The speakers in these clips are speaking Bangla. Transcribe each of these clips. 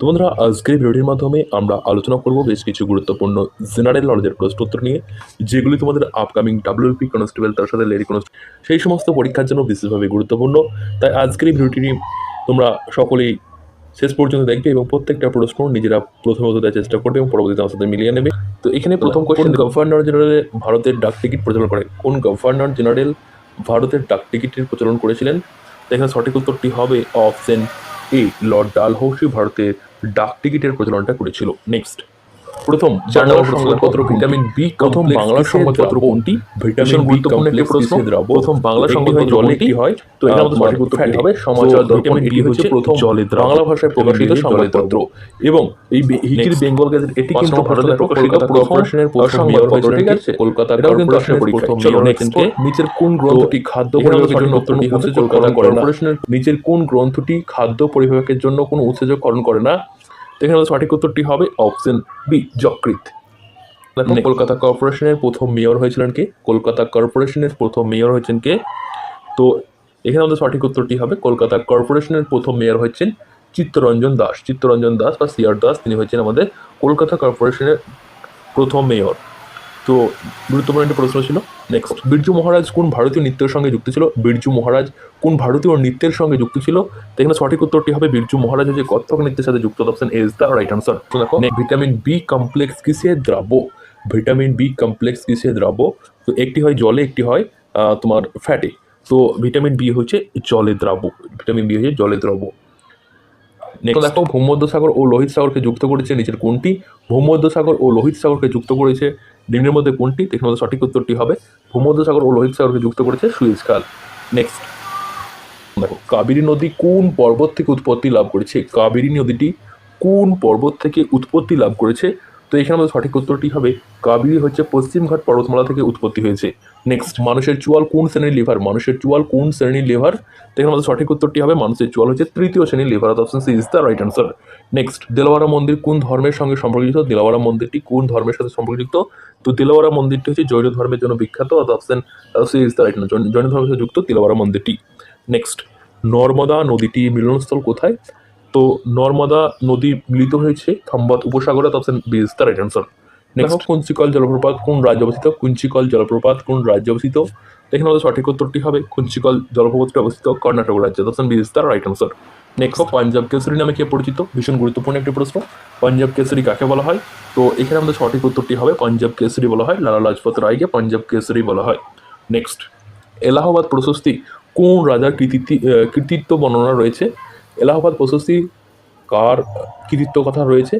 তো বন্ধুরা আজকের ভিডিওটির মাধ্যমে আমরা আলোচনা করব বেশ কিছু গুরুত্বপূর্ণ জেনারেল নলেজের প্রশ্নোত্তর নিয়ে যেগুলি তোমাদের আপকামিং ডাব্লিউপি কনস্টেবল তার সাথে লেডি কনস্টেবল সেই সমস্ত পরীক্ষার জন্য বিশেষভাবে গুরুত্বপূর্ণ। তাই আজকের এই ভিডিওটি তোমরা সকলেই শেষ পর্যন্ত দেখবে এবং প্রত্যেকটা প্রশ্ন নিজেরা প্রথমত দেওয়ার চেষ্টা করবে এবং পরবর্তীতে আমার সাথে মিলিয়ে নেবে। তো এখানে প্রথম কোশ্চেন গভর্নর জেনারেল ভারতের ডাক টিকিট প্রচলন করে? কোন গভর্নর জেনারেল ভারতের ডাক টিকিটের প্রচলন করেছিলেন? এখানে সঠিক উত্তরটি হবে অপশন এ লর্ড ডালহৌসি ভারতের ডাক টিকিটের প্রচলনটা করেছিল। নেক্সট প্রথম সংবাদপত্র ভিটামিন বি প্রথম বাংলা সংবাদপত্র কোনটি? ভিটামিন একটি প্রশ্ন। প্রথম বাংলা সংবাদপত্র জলে কি হয় তো আমাদের সঠিক উত্তরটি হবে সমাচার ভিটামিন ডি হচ্ছে প্রথম জলে বাংলা ভাষায় প্রকাশিত সংবাদপত্র। এবং এই হিকির বেঙ্গল গেজেট এটি কিন্তু ভারতের প্রকাশিত কর্পোরেশনের প্রথম ঠিক আছে? কলকাতা কর্পোরেশনের প্রথম মেয়র কে? নিচের কোন গ্রন্থটি খাদ্য পরিবেশের জন্য কোনো নিচের কোন গ্রন্থটি খাদ্য পরিবেশের জন্য কোনো উৎসেচকরণ করে না এখানে আমাদের সঠিক উত্তরটি হবে অপশন বি যকৃত কলকাতা কর্পোরেশনের প্রথম মেয়র হয়েছিলেন কে? কলকাতা কর্পোরেশনের প্রথম মেয়র হয়েছেন কে? তো এখানে আমাদের সঠিক উত্তরটি হবে কলকাতা কর্পোরেশনের প্রথম মেয়র হচ্ছেন চিত্তরঞ্জন দাস। চিত্তরঞ্জন দাস বা সিআর দাস তিনি হচ্ছেন আমাদের কলকাতা কর্পোরেশনের প্রথম মেয়র তো গুরুত্বপূর্ণ একটি প্রশ্ন ছিল। নেক্সট বিরজু মহারাজ কোন ভারতীয় নৃত্যের সঙ্গে যুক্ত ছিল? বিরজু মহারাজ কোন ভারতীয় নৃত্যের সঙ্গে যুক্ত ছিল? তো এখানে সঠিক উত্তরটি হবে বিরজু মহারাজ যে কত্থক নৃত্যের সাথে যুক্ত option is the right answer তো দেখো। ভিটামিন বি কমপ্লেক্স কিসে দ্রাব্য ভিটামিন বি কমপ্লেক্স কিসে দ্রাব্য তো একটি হয় জলে একটি হয় তোমার ফ্যাটে তো ভিটামিন বি হচ্ছে জলে দ্রাব্য ভিটামিন বি হচ্ছে জলে দ্রাব্য নেক্সট দেখো ভূমধ্যসাগর ও লোহিত সাগরকে যুক্ত করেছে নিচের কোনটি? ভূমধ্যসাগর ও লোহিত সাগরকে যুক্ত করেছে নিম্নের মধ্যে কোনটি? দেখুন সঠিক উত্তরটি হবে ভূমধ্যসাগর ও লোহিত সাগরকে যুক্ত করেছে সুইজ খাল নেক্সট দেখো, কাবেরী নদী কোন পর্বত থেকে উৎপত্তি লাভ করেছে? কাবেরী নদীটি কোন পর্বত থেকে উৎপত্তি লাভ করেছে? তো এখানে আমাদের সঠিক উত্তরটি হবে কাবেরী হচ্ছে পশ্চিমঘাট পর্বতমালা থেকে উৎপত্তি হয়েছে। নেক্সট মানুষের চুয়াল কোন শ্রেণির লিভার মানুষের চুয়াল কোন শ্রেণির লিভার তো এখানে আমাদের সঠিক উত্তরটি হবে, মানুষের চুয়াল হচ্ছে তৃতীয় শ্রেণির liver option C is the right answer next Dilwara মন্দির কোন ধর্মের সঙ্গে সম্পর্কিত? দেলাওয়ারা মন্দিরটি কোন ধর্মের সাথে সম্পর্কিত? তো দেলাওয়ারা মন্দিরটি হচ্ছে জৈন ধর্মের জন্য বিখ্যাত option C is the right Jain ধর্মের সাথে যুক্ত দেলাওয়ারা মন্দিরটি। নেক্সট নর্মদা নদীটি মিলনস্থল কোথায়? তো নর্মদা নদী মিলিত হয়েছে Khambhat উপসাগরে option B is the right answer next Kunchikal জলপ্রপাত কোন রাজ্যে অবস্থিত? কুঞ্চিকল জলপ্রপাত কোন রাজ্যে অবস্থিত? এখানে আমাদের সঠিক উত্তরটি হবে। কুঞ্চিকল জলপ্রপাতটি অবস্থিত কর্ণাটক রাজ্যে option B is the right answer next Punjab Kesari নামে কে পরিচিত? ভীষণ গুরুত্বপূর্ণ একটি প্রশ্ন। পাঞ্জাব কেসরি কাকে বলা হয়? তো এখানে আমাদের সঠিক উত্তরটি হবে পাঞ্জাব কেসরি বলা হয় লালা লাজপত রায়কে পাঞ্জাব কেসরি বলা হয়। নেক্সট এলাহাবাদ প্রশস্তি কোন রাজার কৃতিত্ব কৃতিত্ব বর্ণনা রয়েছে? এলাহাবাদ প্রশস্তি কার কৃতিত্ব কথা রয়েছে?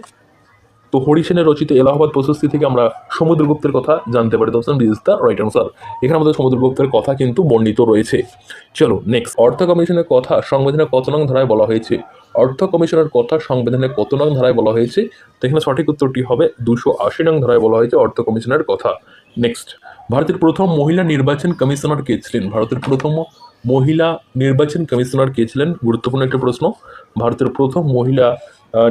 তো হরিসেনের রচিত এলাহাবাদ প্রশস্তি থেকে আমরা সমুদ্রগুপ্তের কথা জানতে পারি। দর্শন ইজ দ্য রাইট আনসার এখানে আমাদের সমুদ্রগুপ্তের কথা কিন্তু বর্ণিত রয়েছে। চলো নেক্সট অর্থ কমিশনের কথা সংবিধানের কত নং ধারায় বলা হয়েছে? অর্থ কমিশনের কথা সংবিধানের কত নং ধারায় বলা হয়েছে এখানে সঠিক উত্তরটি হবে দুশো আশি নং ধারায় বলা হয়েছে অর্থ কমিশনের কথা। নেক্সট ভারতের প্রথম মহিলা নির্বাচন কমিশনার কে ছিলেন? ভারতের প্রথম মহিলা নির্বাচন কমিশনার কে ছিলেন? গুরুত্বপূর্ণ একটা প্রশ্ন। ভারতের প্রথম মহিলা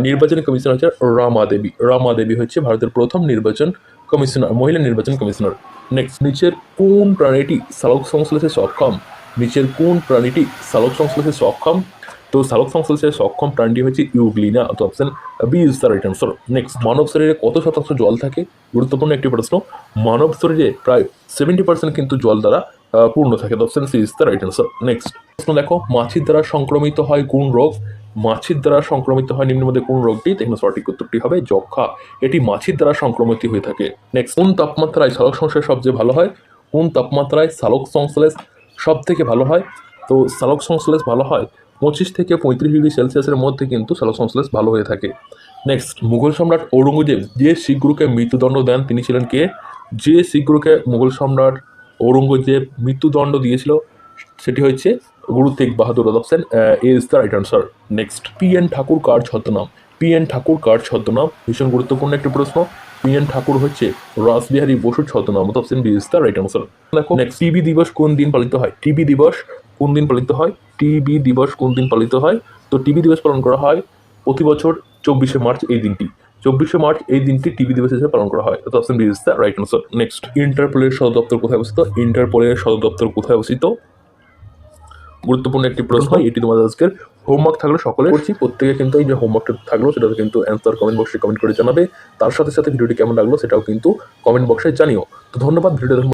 নির্বাচন কমিশনার হচ্ছে রামা দেবী। রামা দেবী হচ্ছে ভারতের প্রথম নির্বাচন কমিশনার, মহিলা নির্বাচন কমিশনার। নেক্সট নিচের কোন প্রাণীটি সালোক সংশ্লেষে সক্ষম? নিচের কোন প্রাণীটি সালোক সংশ্লেষে সক্ষম? তো সালোক সংশ্লেষে সক্ষম প্রাণীটি হচ্ছে ইউগ্লিনা তো option B is the right answer next মানব শরীরে কত শতাংশ জল থাকে? গুরুত্বপূর্ণ একটি প্রশ্ন। মানব শরীরে প্রায় সেভেন্টি পার্সেন্ট কিন্তু জল দ্বারা পূর্ণ থাকে। Option C is the right answer next প্রশ্ন দেখো, মাছির দ্বারা সংক্রমিত হয় কোন রোগ? মাছির দ্বারা সংক্রমিত হয় নিম্নের মধ্যে কোন রোগটি? এখানে সঠিক উত্তরটি হবে যক্ষা। এটি মাছির দ্বারা সংক্রমিত হয়ে থাকে। নেক্সট কোন তাপমাত্রায় সালোক সংশ্লেষ সবচেয়ে ভালো হয়? কোন তাপমাত্রায় সালোক সংশ্লেষ সব থেকে ভালো হয়? তো সালোক সংশ্লেষ ভালো হয় পঁচিশ থেকে পঁয়ত্রিশ ডিগ্রি সেলসিয়াসের মধ্যে কিন্তু সালোক সংশ্লেষ ভালো হয়ে থাকে। নেক্সট মুঘল সম্রাট ঔরঙ্গজেব যে শিখ গুরুকে মৃত্যুদণ্ড দেন, তিনি ছিলেন কে? যে শিখ গুরুকে মুঘল সম্রাট ঔরঙ্গজেব মৃত্যুদণ্ড দিয়েছিল, সেটি হচ্ছে Guru Tegh Bahadur option is the right answer. Next P N Thakur কার ছদ্মনাম? পি এন ঠাকুর কার ছদ্মনাম? ভীষণ গুরুত্বপূর্ণ একটি প্রশ্ন। পি এন ঠাকুর হচ্ছে রাসবিহারী বসুর ছদ্মনাম option B is the right answer. দেখো নেক্সট টিবি দিবস কোন দিন পালিত হয়? টিবি দিবস কোন দিন পালিত হয়? টিবি দিবস কোন দিন পালিত হয়? তো টিবি দিবস পালন করা হয় প্রতি বছর চব্বিশে মার্চ এই দিনটি। চব্বিশে মার্চ এই দিনটি টিবি দিবস হিসেবে পালন করা হয়। তো option B is the right answer next ইন্টারপোলের সদর দপ্তর কোথায় অবস্থিত? ইন্টারপোলের সদর দপ্তর কোথায় অবস্থিত? গুরুত্বপূর্ণ একটি প্রশ্ন এটি তোমাদের আজকের হোমওয়ার্ক থাকলে সকলে করছি। প্রত্যেকে কিন্তু এই যে হোমওয়ার্কটা থাকল সেটাতে কিন্তু অ্যান্সার কমেন্ট বক্সে কমেন্ট করে জানাবে। তার সাথে সাথে ভিডিওটি কেমন লাগল সেটাও কিন্তু কমেন্ট বক্সে জানিও। তো ধন্যবাদ ভিডিও